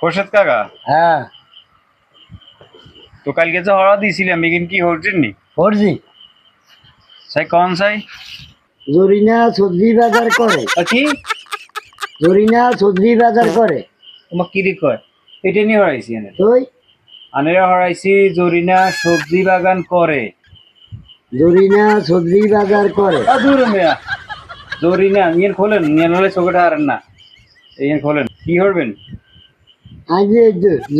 খোরশেদ কাকা? হ্যাঁ। তো কালকে যে হরা দিয়েছিলাম কি সাই কন সাই? জরিনা সবজি বাজার করে। কি? জরিনা সবজি বাজার করে। তোমার কি রে কয়? এটা নিয়ে হরাইছি এনে। তুই? আনেরা হরাইছি জরিনা সবজি বাগান করে জরিনা সবজি বাজার করে আ দূর মেয়া। জরিনা ইয়েন খোলেন? ইয়েন হলে হারেন না। ইয়েন খোলেন। কি করবেন আজ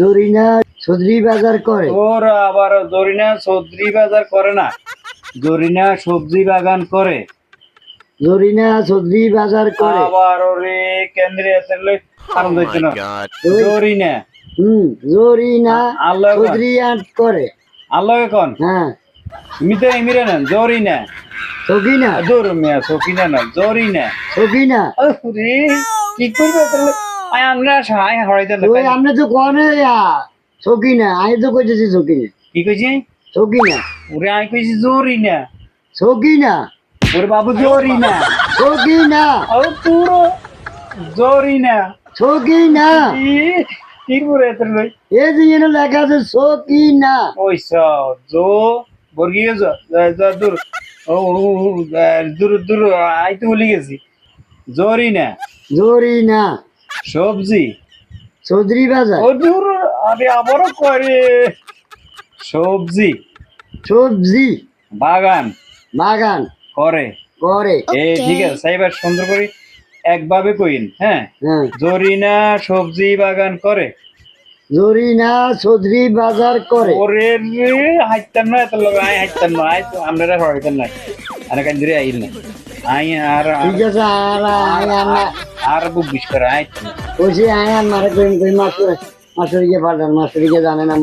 জরিনা সবজি বাজার করে। ওর আবার জরিনা সবজি বাজার করে না। জরিনা সবজি বাগান করে। জরিনা সবজি বাজার করে। আবার ওরে কেন্দ্রে আসলে কারণ দিচ্ছে না? জরিনা হুম জরিনা আল্লাহ সবজি আট করে। আল্লাহ এখন হ্যাঁ। মিতে এমিরে না জরিনা সকিনা দূর মেয়া সকিনা না জরিনা সকিনা কি করবে তাহলে? আমরা সাহায় হরাইতে ওই আমরা তো কনে কইতেছি কি কইছি? সকিনা ওরে আই কইছি জরিনা সকিনা ওরে বাবু জরিনা সকিনা ও পুরো জরিনা সকিনা ই কি করে এত লই। এই যে লেখা আছে সকিনা ওই জো বর্গীয় জ জ দূর। ও ও, ও, দূর দূর আই তো ভুলে গেছি। জরিনা জরিনা সবজি? চৌধুরী বাজার। ও দূর আরে আবারও করে। সবজি? সবজি বাগান। বাগান। করে। করে। এ ঠিক আছে সাইবার সুন্দর করে একভাবে কইন হ্যাঁ? হ্যাঁ। জরিনা সবজি বাগান করে। জরিনা চৌধুরী বাজার করে। ওরে রে হাইতাম না এত লোক আই হাইতাম না আই তো আমরা হইতাম না। আরে কান ধরে আইল না। আই আর ঠিক আছে আর আয় আনা আর বুক বিশ করে আইতাম না কইছি আয় আর মারে কই কই মাস্টারিকে জানে নাম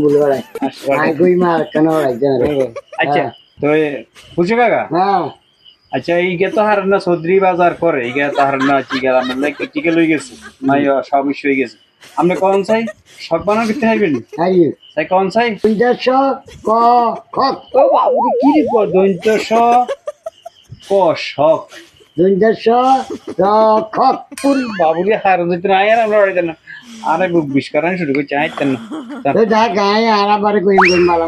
আয় কই মার কেন আচ্ছা তো বুঝছ কাকা? হ্যাঁ। আচ্ছা তো হার না সদরি বাজার করে তো হার না চিকে আমরা চিকে লই গেছে নাই সমিশ হয়ে গেছে। আপনি কোন চাই? শখ বানানো করতে চাইবেন হাই তাই কোন চাই? ক খক ও বাবু কি ক শখ। বাবুরে হার দিতে আর আমরা বাড়িতে না আরে বুক বিশ করান শুরু করছে আইতেন না। যা গায়ে আর আবার কই মালা